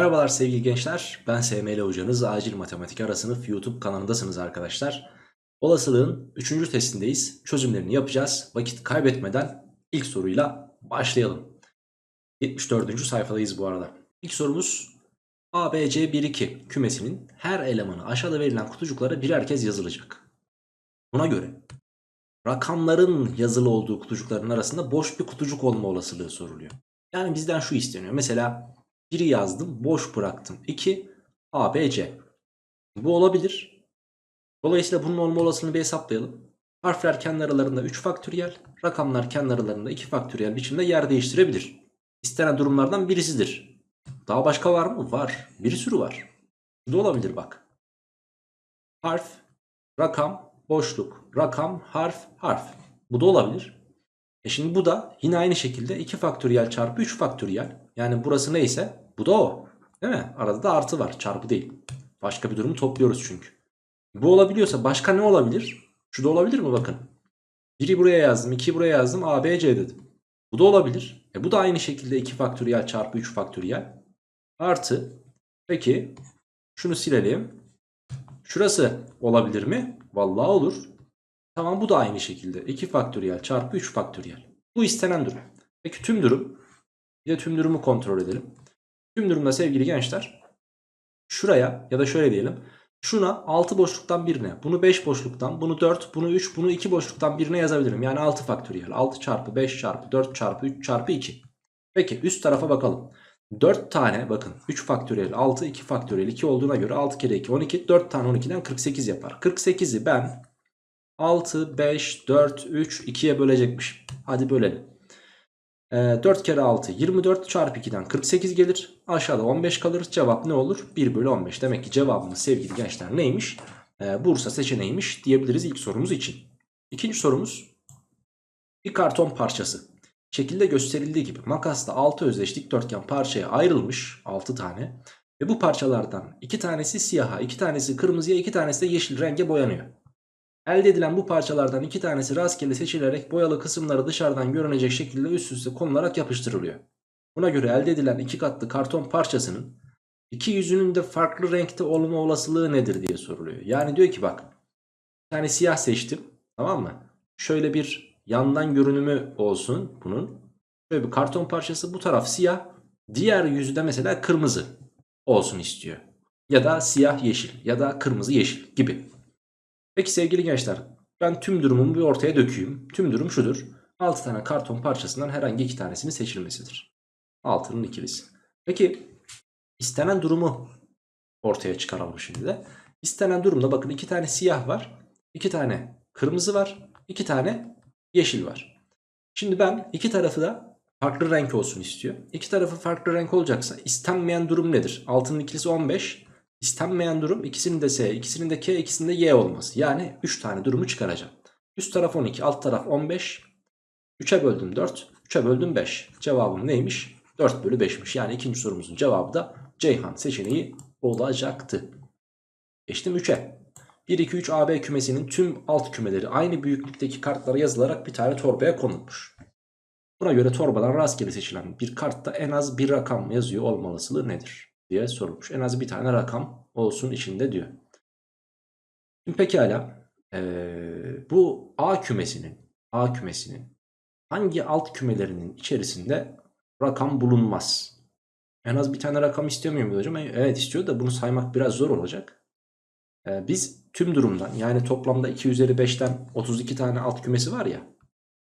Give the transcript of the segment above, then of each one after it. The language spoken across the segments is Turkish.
Merhabalar sevgili gençler. Ben SML hocanız. Acil Matematik Ara Sınıf YouTube kanalındasınız arkadaşlar. Olasılığın 3. testindeyiz. Çözümlerini yapacağız. Vakit kaybetmeden ilk soruyla başlayalım. 74. sayfadayız bu arada. İlk sorumuz ABC 1-2 kümesinin her elemanı aşağıda verilen kutucuklara birer kez yazılacak. Buna göre rakamların yazılı olduğu kutucukların arasında boş bir kutucuk olma olasılığı soruluyor. Yani bizden şu isteniyor. Mesela 1'i yazdım boş bıraktım. 2 ABC. Bu olabilir. Dolayısıyla bunun olma olasılığını bir hesaplayalım. Harfler kendi aralarında 3 faktöriyel, rakamlar kendi aralarında 2 faktöriyel biçimde yer değiştirebilir. İstenen durumlardan birisidir. Daha başka var mı? Var. Bir sürü var. Bu da olabilir bak. Harf, rakam, boşluk, rakam, harf, harf. Bu da olabilir. E şimdi bu da yine aynı şekilde 2 faktöriyel çarpı 3 faktöriyel. Yani burası neyse bu da o. Değil mi? Arada da artı var çarpı değil. Başka bir durumu topluyoruz çünkü. Bu olabiliyorsa başka ne olabilir? Şu da olabilir mi bakın. 1'i buraya yazdım 2'yi buraya yazdım A, B, C dedim. Bu da olabilir. E bu da aynı şekilde 2 faktöriyel çarpı 3 faktöriyel. Artı. Peki şunu silelim. Şurası olabilir mi? Vallahi olur. Tamam bu da aynı şekilde 2 faktöriyel çarpı 3 faktöriyel. Bu istenen durum. Peki tüm durum. Bir de tüm durumu kontrol edelim. Tüm durumda sevgili gençler şuraya ya da şöyle diyelim. Şuna 6 boşluktan birine, bunu 5 boşluktan, bunu 4, bunu 3, bunu 2 boşluktan birine yazabilirim. Yani 6 faktöriyel. 6 çarpı 5 çarpı 4 çarpı 3 çarpı 2. Peki üst tarafa bakalım. 4 tane bakın 3 faktöriyel 6 2 faktöriyel 2 olduğuna göre 6 kere 2 12 4 tane 12'den 48 yapar. 48'i ben 6 5 4 3 2'ye bölecekmiş. Hadi bölelim. E, 4 kere 6 24 çarpı 2'den 48 gelir. Aşağıda 15 kalır. Cevap ne olur? 1 bölü 15. Demek ki cevabımız sevgili gençler neymiş? E, Bursa seçeneğiymiş diyebiliriz ilk sorumuz için. İkinci sorumuz bir karton parçası. Şekilde gösterildiği gibi makasla 6 özdeş dikdörtgen parçaya ayrılmış 6 tane. Ve bu parçalardan 2 tanesi siyaha, 2 tanesi kırmızıya, 2 tanesi de yeşil renge boyanıyor. Elde edilen bu parçalardan 2 tanesi rastgele seçilerek boyalı kısımları dışarıdan görünecek şekilde üst üste konularak yapıştırılıyor. Buna göre elde edilen iki katlı karton parçasının iki yüzünün de farklı renkte olma olasılığı nedir diye soruluyor. Yani diyor ki bak bir tane siyah seçtim tamam mı? Şöyle bir yandan görünümü olsun bunun. Böyle bir karton parçası bu taraf siyah. Diğer yüzü de mesela kırmızı olsun istiyor. Ya da siyah yeşil ya da kırmızı yeşil gibi. Peki sevgili gençler ben tüm durumumu bir ortaya dökeyim. Tüm durum şudur. 6 tane karton parçasından herhangi 2 tanesinin seçilmesidir. 6'nın ikilisi. Peki istenen durumu ortaya çıkaralım şimdi de. İstenen durumda bakın 2 tane siyah var. 2 tane kırmızı var. 2 tane yeşil var. Şimdi ben iki tarafı da farklı renk olsun istiyor. İki tarafı farklı renk olacaksa istenmeyen durum nedir? Altının ikilisi 15. İstenmeyen durum ikisinin de S, ikisinin de K, ikisinin de Y olması. Yani 3 tane durumu çıkaracağım. Üst taraf 12, alt taraf 15. 3'e böldüm 4, 3'e böldüm 5. Cevabım neymiş? 4 bölü 5'miş. Yani ikinci sorumuzun cevabı da Ceyhan seçeneği olacaktı. Geçtim 3'e. 1, 2, 3 AB kümesinin tüm alt kümeleri aynı büyüklükteki kartlara yazılarak bir tane torbaya konulmuş. Buna göre torbadan rastgele seçilen bir kartta en az bir rakam yazıyor olma nedir? Diye sorulmuş. En az bir tane rakam olsun içinde diyor. Şimdi pekala ee, bu A kümesinin A kümesinin hangi alt kümelerinin içerisinde rakam bulunmaz? En az bir tane rakam istemiyor muyuz hocam? Evet istiyor da bunu saymak biraz zor olacak. Ee, biz tüm durumdan yani toplamda 2 üzeri 5'ten 32 tane alt kümesi var ya.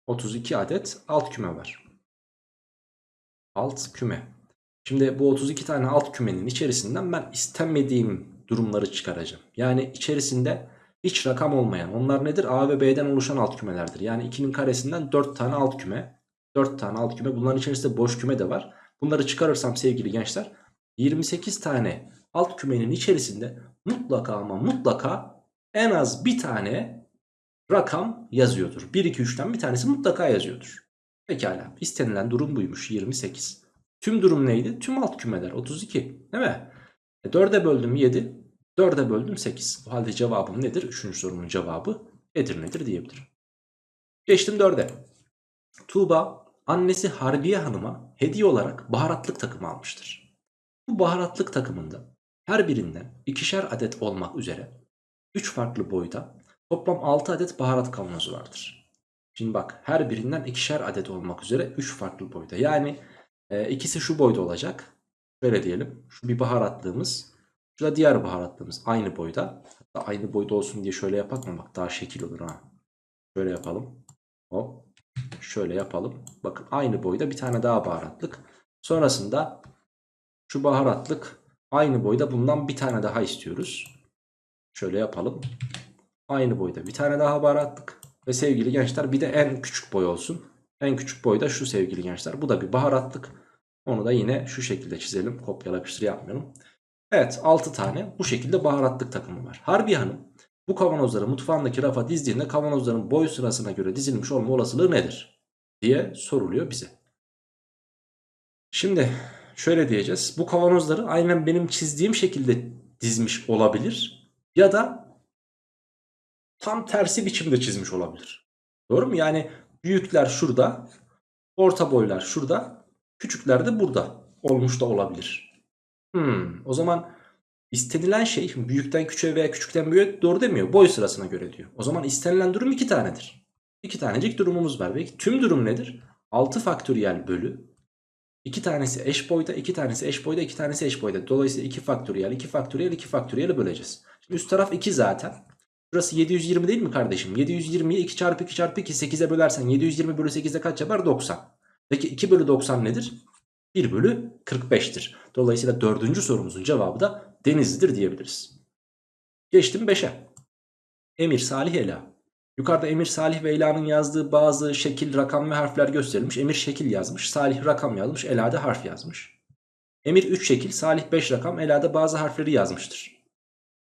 32 adet alt küme var. Alt küme. Şimdi bu 32 tane alt kümenin içerisinden ben istemediğim durumları çıkaracağım. Yani içerisinde hiç rakam olmayan onlar nedir? A ve B'den oluşan alt kümelerdir. Yani 2'nin karesinden 4 tane alt küme. 4 tane alt küme. Bunların içerisinde boş küme de var. Bunları çıkarırsam sevgili gençler 28 tane alt kümenin içerisinde mutlaka ama mutlaka en az bir tane rakam yazıyordur. 1, 2, 3'ten bir tanesi mutlaka yazıyordur. Pekala istenilen durum buymuş 28. Tüm durum neydi? Tüm alt kümeler 32 değil mi? E 4'e böldüm 7. 4'e böldüm 8. O halde cevabım nedir? Üçüncü sorunun cevabı Edirne'dir diyebilirim. Geçtim 4'e. Tuğba annesi Harbiye Hanım'a hediye olarak baharatlık takımı almıştır. Bu baharatlık takımında her birinden ikişer adet olmak üzere 3 farklı boyda toplam 6 adet baharat kavanozu vardır. Şimdi bak her birinden ikişer adet olmak üzere 3 farklı boyda. Yani e, ikisi şu boyda olacak. Böyle diyelim. Şu bir baharatlığımız. Şu da diğer baharatlığımız. Aynı boyda. Hatta aynı boyda olsun diye şöyle yapak? Bak daha şekil olur ha. Şöyle yapalım. Hop. Şöyle yapalım. Bakın aynı boyda bir tane daha baharatlık. Sonrasında şu baharatlık aynı boyda bundan bir tane daha istiyoruz. Şöyle yapalım. Aynı boyda bir tane daha baharatlık. Ve sevgili gençler bir de en küçük boy olsun. En küçük boyda şu sevgili gençler. Bu da bir baharatlık. Onu da yine şu şekilde çizelim. Kopyala yapıştır yapmayalım. Evet 6 tane bu şekilde baharatlık takımı var. Harbi Hanım bu kavanozları mutfağındaki rafa dizdiğinde kavanozların boy sırasına göre dizilmiş olma olasılığı nedir? diye soruluyor bize. Şimdi şöyle diyeceğiz. Bu kavanozları aynen benim çizdiğim şekilde dizmiş olabilir. Ya da tam tersi biçimde çizmiş olabilir. Doğru mu? Yani büyükler şurada, orta boylar şurada, küçükler de burada olmuş da olabilir. Hmm, o zaman istenilen şey büyükten küçüğe veya küçükten büyüğe doğru demiyor. Boy sırasına göre diyor. O zaman istenilen durum iki tanedir. İki tanecik durumumuz var. Peki tüm durum nedir? 6 faktöriyel bölü. İki tanesi eş boyda, iki tanesi eş boyda, iki tanesi eş boyda. Dolayısıyla 2 faktöriyel, 2 faktöriyel, 2 faktöriyeli böleceğiz. Şimdi üst taraf 2 zaten. Burası 720 değil mi kardeşim? 720'yi 2 çarpı 2 çarpı 2 8'e bölersen 720 bölü 8'e kaç yapar? 90. Peki 2 bölü 90 nedir? 1 bölü 45'tir. Dolayısıyla dördüncü sorumuzun cevabı da Denizli'dir diyebiliriz. Geçtim 5'e. Emir, Salih, Ela. Yukarıda Emir, Salih ve Ela'nın yazdığı bazı şekil, rakam ve harfler gösterilmiş. Emir şekil yazmış, Salih rakam yazmış, Ela da harf yazmış. Emir 3 şekil, Salih 5 rakam, Ela da bazı harfleri yazmıştır.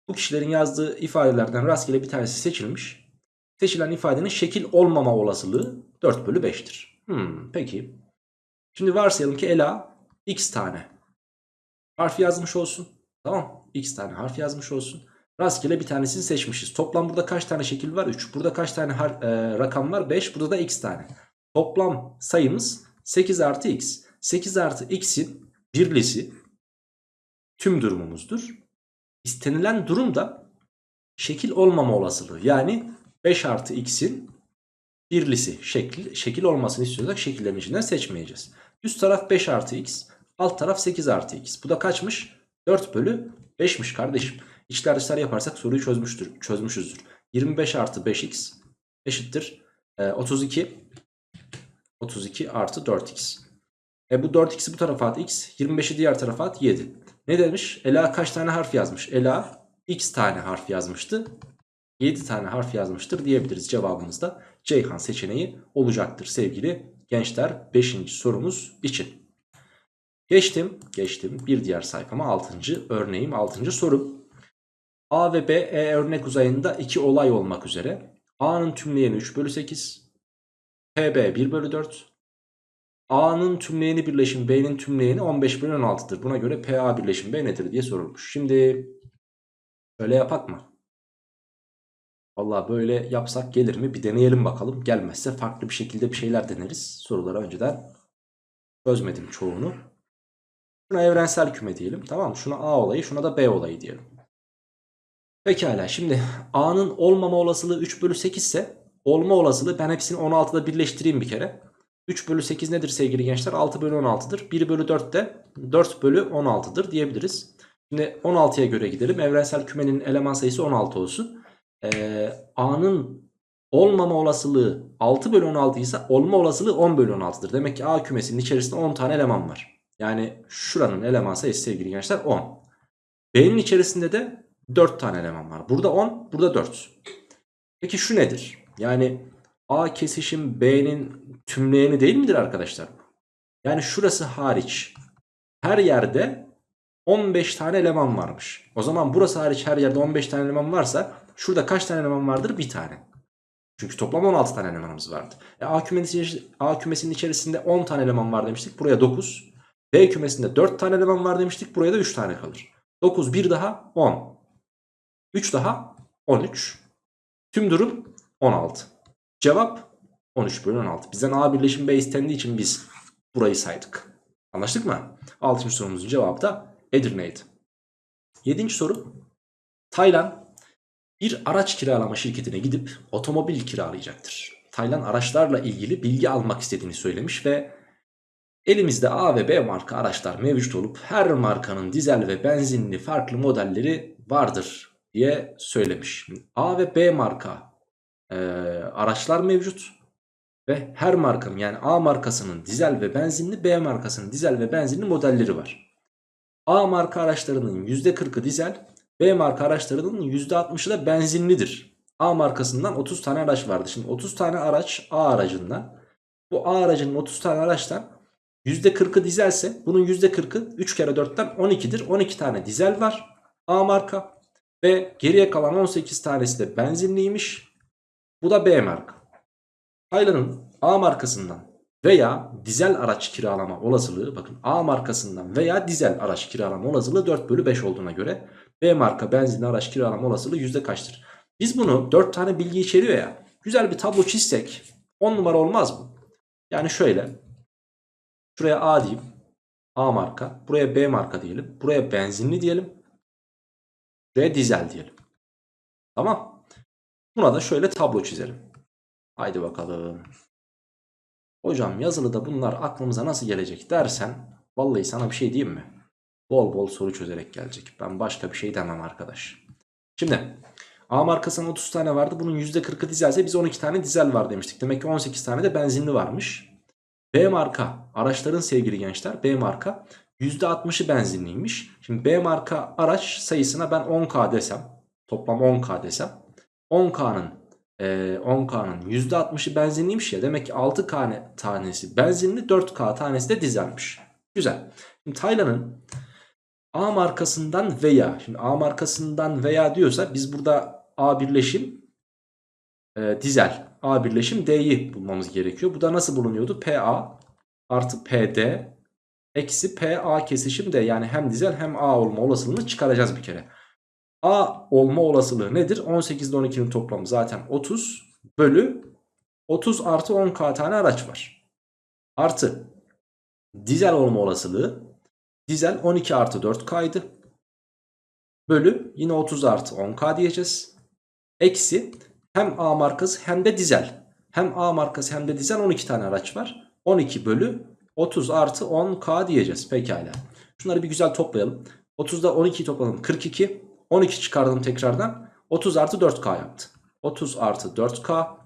Bu kişilerin yazdığı ifadelerden rastgele bir tanesi seçilmiş. Seçilen ifadenin şekil olmama olasılığı 4 bölü 5'tir. Hmm, peki. Şimdi varsayalım ki Ela x tane harf yazmış olsun. Tamam x tane harf yazmış olsun. Rastgele bir tanesini seçmişiz. Toplam burada kaç tane şekil var? 3. Burada kaç tane har- e, rakam var? 5. Burada da x tane. Toplam sayımız 8 artı x. 8 artı x'in birlisi tüm durumumuzdur. İstenilen durum da şekil olmama olasılığı. Yani 5 artı x'in birlisi şekil, şekil olmasını istiyorsak şekillerin içinden seçmeyeceğiz. Üst taraf 5 artı x. Alt taraf 8 artı x. Bu da kaçmış? 4 bölü 5'miş kardeşim. İçler dışlar yaparsak soruyu çözmüştür, çözmüşüzdür. 25 artı 5x eşittir. E, 32 32 artı 4x. E bu 4x'i bu tarafa at x. 25'i diğer tarafa at 7. Ne demiş? Ela kaç tane harf yazmış? Ela x tane harf yazmıştı. 7 tane harf yazmıştır diyebiliriz. Cevabımız da Ceyhan seçeneği olacaktır sevgili gençler 5. sorumuz için. Geçtim, geçtim bir diğer sayfama 6. örneğim 6. soru. A ve B E örnek uzayında iki olay olmak üzere A'nın tümleyeni 3 bölü 8 PB 1 bölü 4 A'nın tümleyeni birleşim B'nin tümleyeni 15 bölü 16'dır. Buna göre PA birleşim B nedir diye sorulmuş. Şimdi şöyle yapak mı? Valla böyle yapsak gelir mi? Bir deneyelim bakalım. Gelmezse farklı bir şekilde bir şeyler deneriz. Soruları önceden çözmedim çoğunu. Şuna evrensel küme diyelim. Tamam? Şuna A olayı, şuna da B olayı diyelim. Pekala şimdi A'nın olmama olasılığı 3 bölü 8 ise olma olasılığı ben hepsini 16'da birleştireyim bir kere. 3 bölü 8 nedir sevgili gençler? 6 bölü 16'dır. 1 bölü 4 de 4 bölü 16'dır diyebiliriz. Şimdi 16'ya göre gidelim. Evrensel kümenin eleman sayısı 16 olsun. Ee, A'nın olmama olasılığı 6 bölü 16 ise olma olasılığı 10 bölü 16'dır. Demek ki A kümesinin içerisinde 10 tane eleman var. Yani şuranın eleman sayısı sevgili gençler 10. B'nin içerisinde de 4 tane eleman var. Burada 10, burada 4. Peki şu nedir? Yani A kesişim B'nin tümleyeni değil midir arkadaşlar? Yani şurası hariç her yerde 15 tane eleman varmış. O zaman burası hariç her yerde 15 tane eleman varsa şurada kaç tane eleman vardır? Bir tane. Çünkü toplam 16 tane elemanımız vardı. E, A, kümesinin, A kümesinin içerisinde 10 tane eleman var demiştik. Buraya 9. B kümesinde 4 tane eleman var demiştik. Buraya da 3 tane kalır. 9 bir daha 10. 3 daha 13. Tüm durum 16. Cevap 13 bölü 16. Bizden A birleşim B istendiği için biz burayı saydık. Anlaştık mı? 6. sorumuzun cevabı da Edirne'ydi. Yedinci soru. Taylan bir araç kiralama şirketine gidip otomobil kiralayacaktır. Taylan araçlarla ilgili bilgi almak istediğini söylemiş ve elimizde A ve B marka araçlar mevcut olup her markanın dizel ve benzinli farklı modelleri vardır diye söylemiş. A ve B marka e, araçlar mevcut ve her markanın yani A markasının dizel ve benzinli B markasının dizel ve benzinli modelleri var. A marka araçlarının %40'ı dizel B marka araçlarının %60'ı da benzinlidir. A markasından 30 tane araç vardı. Şimdi 30 tane araç A aracından. Bu A aracının 30 tane araçtan %40'ı dizelse bunun %40'ı 3 kere 4'ten 12'dir. 12 tane dizel var A marka. Ve geriye kalan 18 tanesi de benzinliymiş. Bu da B marka. Taylan'ın A markasından veya dizel araç kiralama olasılığı bakın A markasından veya dizel araç kiralama olasılığı 4 bölü 5 olduğuna göre B marka benzinli araç kiralama olasılığı yüzde kaçtır? Biz bunu 4 tane bilgi içeriyor ya güzel bir tablo çizsek 10 numara olmaz mı? Yani şöyle şuraya A diyeyim A marka buraya B marka diyelim buraya benzinli diyelim buraya dizel diyelim. Tamam buna da şöyle tablo çizelim. Haydi bakalım. Hocam yazılıda bunlar aklımıza nasıl gelecek dersen vallahi sana bir şey diyeyim mi? Bol bol soru çözerek gelecek. Ben başka bir şey demem arkadaş. Şimdi A markasının 30 tane vardı. Bunun %40'ı dizelse biz 12 tane dizel var demiştik. Demek ki 18 tane de benzinli varmış. B marka araçların sevgili gençler B marka %60'ı benzinliymiş. Şimdi B marka araç sayısına ben 10K desem toplam 10K desem 10K'nın e, 10K'nın %60'ı benzinliymiş ya demek ki 6K tanesi benzinli 4K tanesi de dizelmiş. Güzel. Şimdi Taylan'ın A markasından veya şimdi A markasından veya diyorsa biz burada A birleşim e, dizel A birleşim D'yi bulmamız gerekiyor. Bu da nasıl bulunuyordu? PA artı PD eksi PA kesişim D yani hem dizel hem A olma olasılığını çıkaracağız bir kere. A olma olasılığı nedir? 18 ile 12'nin toplamı zaten 30 bölü 30 artı 10K tane araç var. Artı dizel olma olasılığı dizel 12 artı 4K'ydı. Bölü yine 30 artı 10K diyeceğiz. Eksi hem A markası hem de dizel. Hem A markası hem de dizel 12 tane araç var. 12 bölü 30 artı 10K diyeceğiz. Pekala. Şunları bir güzel toplayalım. 30'da 12'yi topladım 42. 12 çıkardım tekrardan. 30 artı 4K yaptı. 30 artı 4K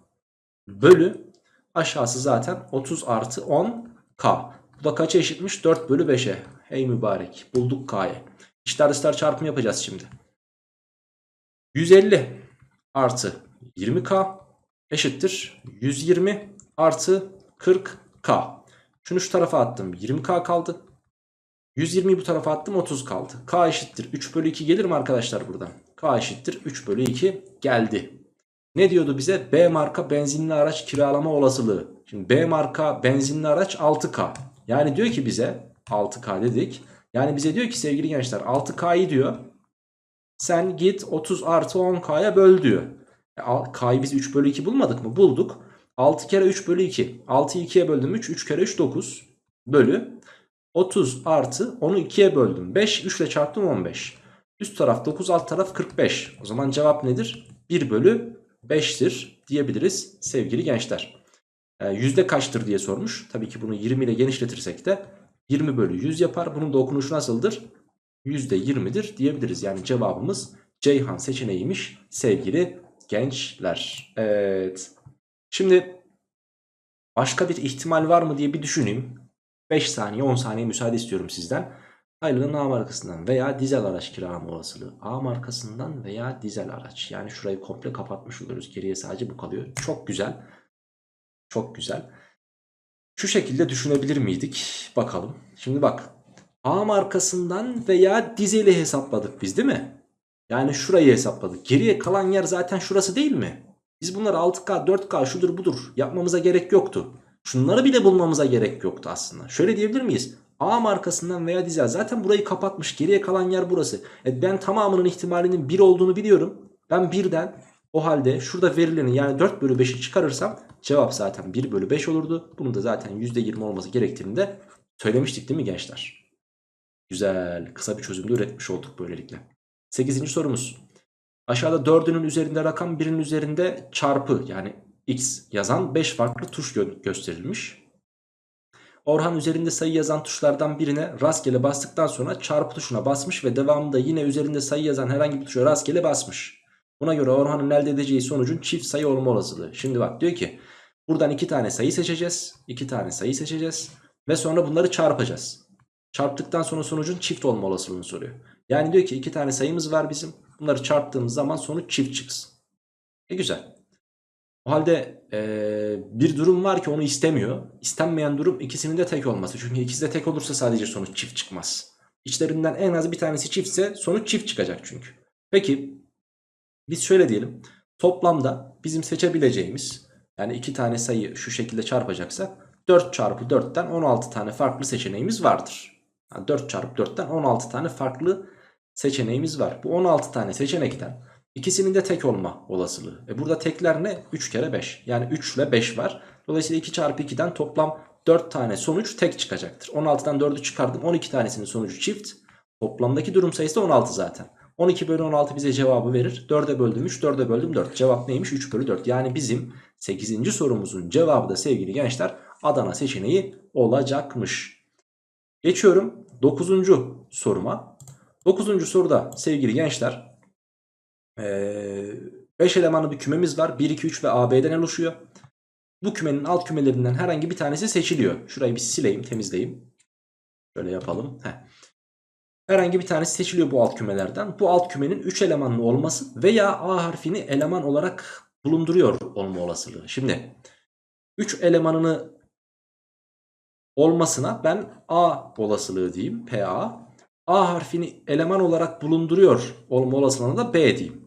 bölü aşağısı zaten 30 artı 10K. Bu da kaça eşitmiş? 4 bölü 5'e. Hey mübarek. Bulduk K'yı. İşler dışlar çarpımı yapacağız şimdi. 150 artı 20K eşittir. 120 artı 40K. Şunu şu tarafa attım. 20K kaldı. 120'yi bu tarafa attım 30 kaldı. K eşittir 3 bölü 2 gelir mi arkadaşlar buradan? K eşittir 3 bölü 2 geldi. Ne diyordu bize? B marka benzinli araç kiralama olasılığı. Şimdi B marka benzinli araç 6K. Yani diyor ki bize 6K dedik. Yani bize diyor ki sevgili gençler 6K'yı diyor. Sen git 30 artı 10K'ya böl diyor. E, K'yı biz 3 bölü 2 bulmadık mı? Bulduk. 6 kere 3 bölü 2. 6'yı 2'ye böldüm 3. 3 kere 3 9 bölü 30 artı onu 2'ye böldüm. 5 3 ile çarptım 15. Üst taraf 9 alt taraf 45. O zaman cevap nedir? 1 bölü 5'tir diyebiliriz sevgili gençler. E, yüzde kaçtır diye sormuş. Tabii ki bunu 20 ile genişletirsek de 20 bölü 100 yapar. Bunun da okunuşu nasıldır? Yüzde 20'dir diyebiliriz. Yani cevabımız Ceyhan seçeneğiymiş sevgili gençler. Evet. Şimdi başka bir ihtimal var mı diye bir düşüneyim. 5 saniye 10 saniye müsaade istiyorum sizden. Hayırlı A markasından veya dizel araç kiralama olasılığı. A markasından veya dizel araç. Yani şurayı komple kapatmış oluyoruz. Geriye sadece bu kalıyor. Çok güzel. Çok güzel. Şu şekilde düşünebilir miydik? Bakalım. Şimdi bak. A markasından veya dizeli hesapladık biz değil mi? Yani şurayı hesapladık. Geriye kalan yer zaten şurası değil mi? Biz bunları 6K, 4K şudur budur yapmamıza gerek yoktu. Şunları bile bulmamıza gerek yoktu aslında. Şöyle diyebilir miyiz? A markasından veya dizel zaten burayı kapatmış. Geriye kalan yer burası. E ben tamamının ihtimalinin 1 olduğunu biliyorum. Ben birden o halde şurada verileni yani 4 bölü 5'i çıkarırsam cevap zaten 1 bölü 5 olurdu. Bunun da zaten %20 olması gerektiğini de söylemiştik değil mi gençler? Güzel. Kısa bir çözümde üretmiş olduk böylelikle. 8. sorumuz. Aşağıda 4'ünün üzerinde rakam 1'in üzerinde çarpı yani x yazan 5 farklı tuş gö- gösterilmiş. Orhan üzerinde sayı yazan tuşlardan birine rastgele bastıktan sonra çarpı tuşuna basmış ve devamında yine üzerinde sayı yazan herhangi bir tuşa rastgele basmış. Buna göre Orhan'ın elde edeceği sonucun çift sayı olma olasılığı. Şimdi bak diyor ki buradan iki tane sayı seçeceğiz. iki tane sayı seçeceğiz ve sonra bunları çarpacağız. Çarptıktan sonra sonucun çift olma olasılığını soruyor. Yani diyor ki iki tane sayımız var bizim. Bunları çarptığımız zaman sonuç çift çıksın. E güzel. O halde eee, bir durum var ki onu istemiyor. İstenmeyen durum ikisinin de tek olması. Çünkü ikisi de tek olursa sadece sonuç çift çıkmaz. İçlerinden en az bir tanesi çiftse sonuç çift çıkacak çünkü. Peki biz şöyle diyelim. Toplamda bizim seçebileceğimiz yani iki tane sayı şu şekilde çarpacaksak 4 çarpı 4'ten 16 tane farklı seçeneğimiz vardır. Yani 4 çarpı 4'ten 16 tane farklı seçeneğimiz var. Bu 16 tane seçenekten ikisinin de tek olma olasılığı. E burada tekler ne? 3 kere 5. Yani 3 ile 5 var. Dolayısıyla 2 çarpı 2'den toplam 4 tane sonuç tek çıkacaktır. 16'dan 4'ü çıkardım. 12 tanesinin sonucu çift. Toplamdaki durum sayısı da 16 zaten. 12 bölü 16 bize cevabı verir. 4'e böldüm 3, 4'e böldüm 4. Cevap neymiş? 3 bölü 4. Yani bizim 8. sorumuzun cevabı da sevgili gençler Adana seçeneği olacakmış. Geçiyorum 9. soruma. 9. soruda sevgili gençler 5 elemanlı bir kümemiz var. 1, 2, 3 ve AB'den oluşuyor. Bu kümenin alt kümelerinden herhangi bir tanesi seçiliyor. Şurayı bir sileyim, temizleyeyim. Şöyle yapalım. Heh. Herhangi bir tanesi seçiliyor bu alt kümelerden. Bu alt kümenin 3 elemanlı olması veya A harfini eleman olarak bulunduruyor olma olasılığı. Şimdi 3 elemanını olmasına ben A olasılığı diyeyim. PA. A harfini eleman olarak bulunduruyor olma olasılığına da B diyeyim.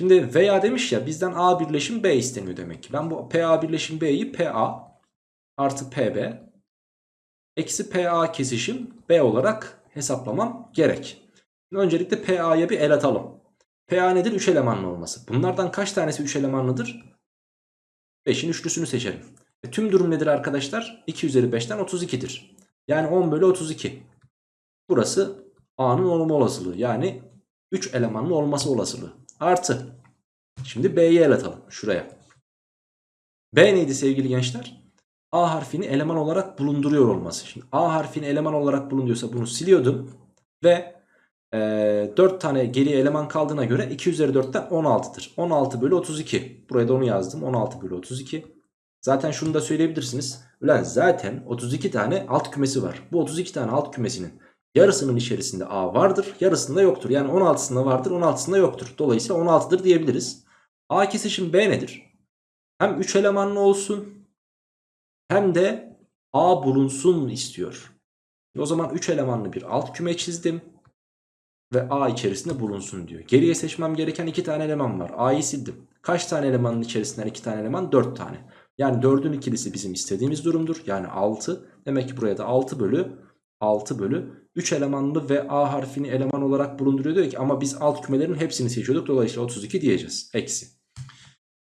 Şimdi veya demiş ya bizden A birleşim B isteniyor demek ki. Ben bu PA birleşim B'yi PA artı PB eksi PA kesişim B olarak hesaplamam gerek. Şimdi öncelikle PA'ya bir el atalım. PA nedir? 3 elemanlı olması. Bunlardan kaç tanesi 3 elemanlıdır? 5'in üçlüsünü seçerim. E, tüm durum nedir arkadaşlar? 2 üzeri 5'ten 32'dir. Yani 10 bölü 32. Burası A'nın olma olasılığı. Yani 3 elemanlı olması olasılığı. Artı. Şimdi B'ye el atalım. Şuraya. B neydi sevgili gençler? A harfini eleman olarak bulunduruyor olması. Şimdi A harfini eleman olarak bulunduruyorsa bunu siliyordum. Ve e, 4 tane geriye eleman kaldığına göre 2 üzeri 4'ten 16'dır. 16 bölü 32. Buraya da onu yazdım. 16 bölü 32. Zaten şunu da söyleyebilirsiniz. Ulan zaten 32 tane alt kümesi var. Bu 32 tane alt kümesinin yarısının içerisinde A vardır. Yarısında yoktur. Yani 16'sında vardır 16'sında yoktur. Dolayısıyla 16'dır diyebiliriz. A kesişim B nedir? Hem 3 elemanlı olsun hem de A bulunsun istiyor. O zaman 3 elemanlı bir alt küme çizdim. Ve A içerisinde bulunsun diyor. Geriye seçmem gereken 2 tane eleman var. A'yı sildim. Kaç tane elemanın içerisinden 2 tane eleman? 4 tane. Yani 4'ün ikilisi bizim istediğimiz durumdur. Yani 6. Demek ki buraya da 6 bölü 6 bölü 3 elemanlı ve A harfini eleman olarak bulunduruyor diyor ki ama biz alt kümelerin hepsini seçiyorduk. Dolayısıyla 32 diyeceğiz. Eksi.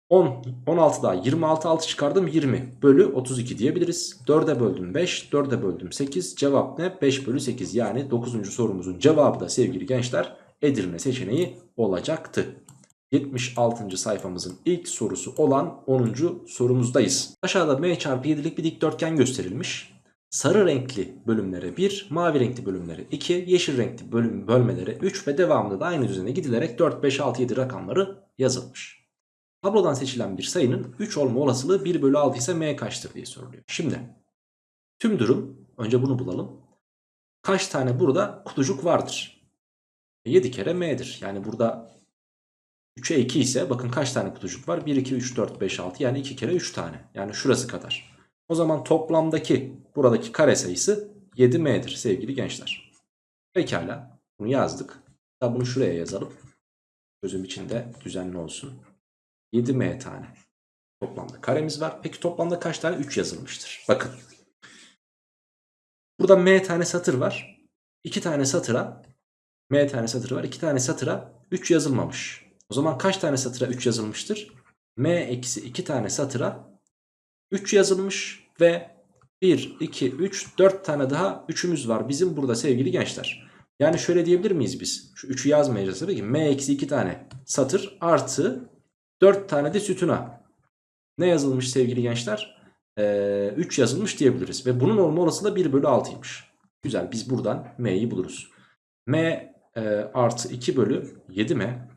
10, 16 daha 26 6 çıkardım 20 bölü 32 diyebiliriz. 4'e böldüm 5, 4'e böldüm 8. Cevap ne? 5 bölü 8 yani 9. sorumuzun cevabı da sevgili gençler Edirne seçeneği olacaktı. 76. sayfamızın ilk sorusu olan 10. sorumuzdayız. Aşağıda m çarpı 7'lik bir dikdörtgen gösterilmiş. Sarı renkli bölümlere 1, mavi renkli bölümlere 2, yeşil renkli bölüm bölmelere 3 ve devamında da aynı düzene gidilerek 4, 5, 6, 7 rakamları yazılmış. Tablodan seçilen bir sayının 3 olma olasılığı 1 bölü 6 ise m kaçtır diye soruluyor. Şimdi tüm durum önce bunu bulalım. Kaç tane burada kutucuk vardır? 7 kere m'dir. Yani burada 3'e 2 ise bakın kaç tane kutucuk var? 1, 2, 3, 4, 5, 6 yani 2 kere 3 tane. Yani şurası kadar. O zaman toplamdaki buradaki kare sayısı 7m'dir sevgili gençler. Pekala bunu yazdık. Daha bunu şuraya yazalım. Gözüm içinde düzenli olsun. 7m tane toplamda karemiz var. Peki toplamda kaç tane? 3 yazılmıştır. Bakın. Burada m tane satır var. 2 tane satıra m tane satır var. 2 tane satıra 3 yazılmamış. O zaman kaç tane satıra 3 yazılmıştır? m eksi 2 tane satıra 3 yazılmış ve 1, 2, 3, 4 tane daha 3'ümüz var bizim burada sevgili gençler. Yani şöyle diyebilir miyiz biz? Şu 3'ü yazmayacağız tabii ki. M eksi 2 tane satır artı 4 tane de sütuna. Ne yazılmış sevgili gençler? Ee, 3 yazılmış diyebiliriz. Ve bunun olma olasılığı 1 bölü 6'ymış. Güzel biz buradan M'yi buluruz. M e, artı 2 bölü 7M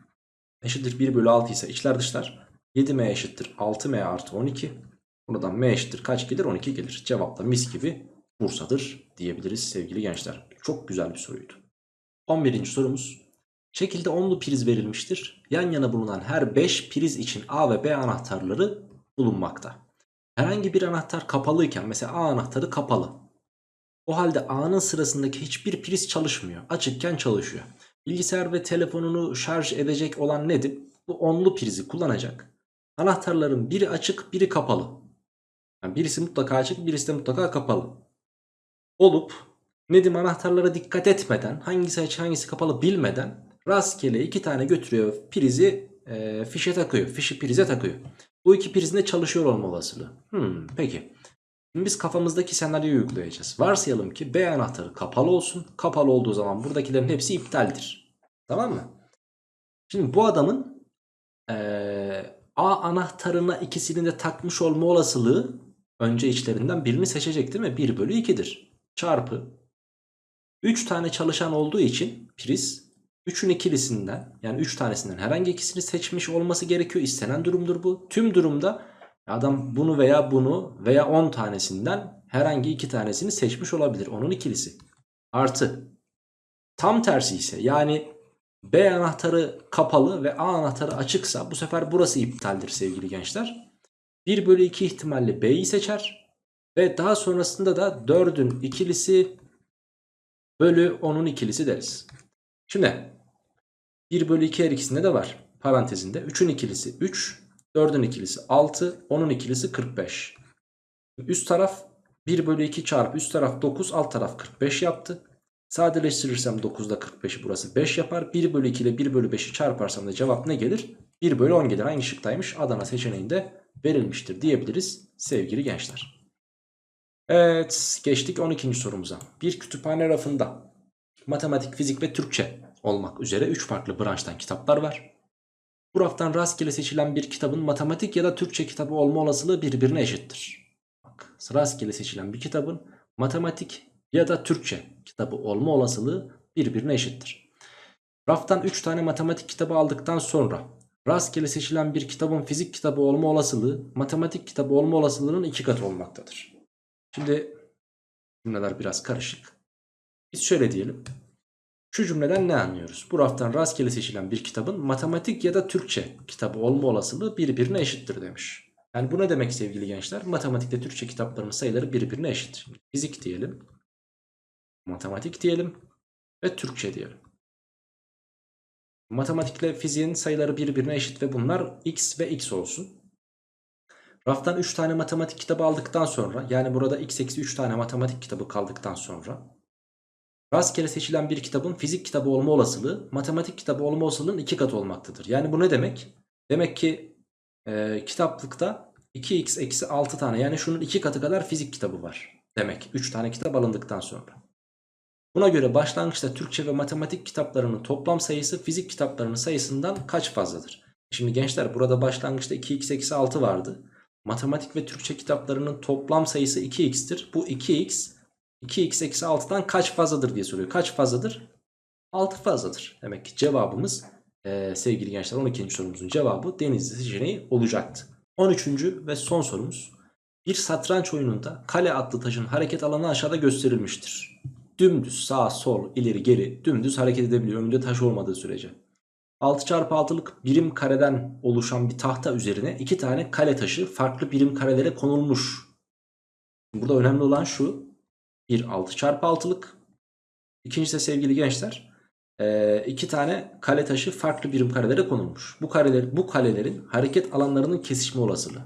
eşittir 1 bölü 6 ise içler dışlar. 7M eşittir 6M artı 12. Buradan M eşittir kaç gelir? 12 gelir. Cevap da mis gibi Bursa'dır diyebiliriz sevgili gençler. Çok güzel bir soruydu. 11. sorumuz. Şekilde onlu priz verilmiştir. Yan yana bulunan her 5 priz için A ve B anahtarları bulunmakta. Herhangi bir anahtar kapalıyken mesela A anahtarı kapalı. O halde A'nın sırasındaki hiçbir priz çalışmıyor. Açıkken çalışıyor. Bilgisayar ve telefonunu şarj edecek olan nedir? Bu onlu prizi kullanacak. Anahtarların biri açık biri kapalı. Yani birisi mutlaka açık birisi de mutlaka kapalı. Olup Nedim anahtarlara dikkat etmeden hangisi açık hangisi kapalı bilmeden rastgele iki tane götürüyor prizi e, fişe takıyor. Fişi prize takıyor. Bu iki prizin de çalışıyor olma olasılığı. Hmm, peki. Şimdi biz kafamızdaki senaryoyu uygulayacağız. Varsayalım ki B anahtarı kapalı olsun. Kapalı olduğu zaman buradakilerin hepsi iptaldir. Tamam mı? Şimdi bu adamın eee, A anahtarına ikisini de takmış olma olasılığı önce içlerinden birini seçecek değil mi? 1 bölü 2'dir. Çarpı 3 tane çalışan olduğu için priz 3'ün ikilisinden yani 3 tanesinden herhangi ikisini seçmiş olması gerekiyor. İstenen durumdur bu. Tüm durumda adam bunu veya bunu veya 10 tanesinden herhangi iki tanesini seçmiş olabilir. Onun ikilisi. Artı tam tersi ise yani B anahtarı kapalı ve A anahtarı açıksa bu sefer burası iptaldir sevgili gençler. 1 bölü 2 ihtimalle B'yi seçer. Ve daha sonrasında da 4'ün ikilisi bölü 10'un ikilisi deriz. Şimdi 1 bölü 2 her ikisinde de var. Parantezinde 3'ün ikilisi 3, 4'ün ikilisi 6, 10'un ikilisi 45. Üst taraf 1 bölü 2 çarpı üst taraf 9, alt taraf 45 yaptı. Sadeleştirirsem 9'da 45'i burası 5 yapar. 1 bölü 2 ile 1 bölü 5'i çarparsam da cevap ne gelir? 1 bölü 10 gelir. Hangi şıktaymış? Adana seçeneğinde verilmiştir diyebiliriz sevgili gençler. Evet geçtik 12. sorumuza. Bir kütüphane rafında matematik, fizik ve Türkçe olmak üzere 3 farklı branştan kitaplar var. Bu raftan rastgele seçilen bir kitabın matematik ya da Türkçe kitabı olma olasılığı birbirine eşittir. Bak, rastgele seçilen bir kitabın matematik ya da Türkçe kitabı olma olasılığı birbirine eşittir. Raftan 3 tane matematik kitabı aldıktan sonra rastgele seçilen bir kitabın fizik kitabı olma olasılığı matematik kitabı olma olasılığının 2 katı olmaktadır. Şimdi cümleler biraz karışık. Biz şöyle diyelim. Şu cümleden ne anlıyoruz? Bu raftan rastgele seçilen bir kitabın matematik ya da Türkçe kitabı olma olasılığı birbirine eşittir demiş. Yani bu ne demek sevgili gençler? Matematikte Türkçe kitaplarının sayıları birbirine eşit. Fizik diyelim, matematik diyelim ve Türkçe diyelim. Matematikle fiziğin sayıları birbirine eşit ve bunlar x ve x olsun. Raftan 3 tane matematik kitabı aldıktan sonra yani burada x eksi 3 tane matematik kitabı kaldıktan sonra rastgele seçilen bir kitabın fizik kitabı olma olasılığı matematik kitabı olma olasılığının 2 katı olmaktadır. Yani bu ne demek? Demek ki e, kitaplıkta 2x eksi 6 tane yani şunun 2 katı kadar fizik kitabı var demek 3 tane kitap alındıktan sonra. Buna göre başlangıçta Türkçe ve matematik kitaplarının toplam sayısı fizik kitaplarının sayısından kaç fazladır? Şimdi gençler burada başlangıçta 2x eksi 6 vardı. Matematik ve Türkçe kitaplarının toplam sayısı 2x'tir. Bu 2x 2x eksi 6'dan kaç fazladır diye soruyor. Kaç fazladır? 6 fazladır. Demek ki cevabımız e, sevgili gençler 12. sorumuzun cevabı denizli seçeneği olacaktı. 13. ve son sorumuz. Bir satranç oyununda kale adlı taşın hareket alanı aşağıda gösterilmiştir. Dümdüz sağ sol ileri geri dümdüz hareket edebiliyor önünde taş olmadığı sürece. 6x6'lık birim kareden oluşan bir tahta üzerine iki tane kale taşı farklı birim karelere konulmuş. Burada önemli olan şu. Bir 6x6'lık. İkincisi de sevgili gençler e, iki tane kale taşı farklı birim karelere konulmuş. Bu kareler, bu kalelerin hareket alanlarının kesişme olasılığı.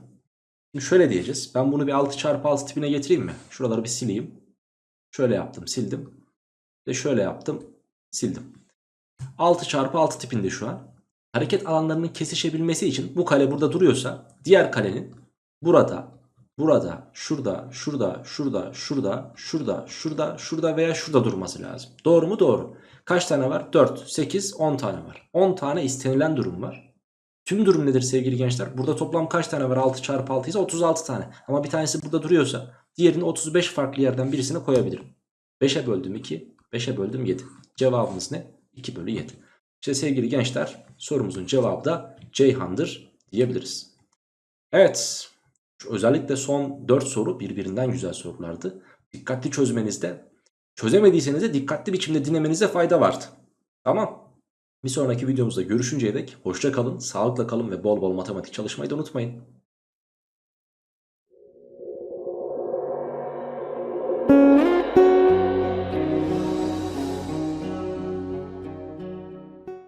Şimdi şöyle diyeceğiz. Ben bunu bir 6x6 tipine getireyim mi? Şuraları bir sileyim. Şöyle yaptım sildim. Ve şöyle yaptım sildim. 6 çarpı 6 tipinde şu an. Hareket alanlarının kesişebilmesi için bu kale burada duruyorsa diğer kalenin burada burada, şurada, şurada, şurada, şurada, şurada, şurada, şurada veya şurada durması lazım. Doğru mu? Doğru. Kaç tane var? 4, 8, 10 tane var. 10 tane istenilen durum var. Tüm durum nedir sevgili gençler? Burada toplam kaç tane var? 6 çarpı 6 ise 36 tane. Ama bir tanesi burada duruyorsa diğerini 35 farklı yerden birisine koyabilirim. 5'e böldüm 2, 5'e böldüm 7. Cevabımız ne? 2 bölü 7. İşte sevgili gençler sorumuzun cevabı da Ceyhan'dır diyebiliriz. Evet özellikle son 4 soru birbirinden güzel sorulardı. Dikkatli çözmenizde çözemediyseniz de dikkatli biçimde dinlemenizde fayda vardı. Tamam. Bir sonraki videomuzda görüşünceye dek hoşça kalın, sağlıkla kalın ve bol bol matematik çalışmayı da unutmayın.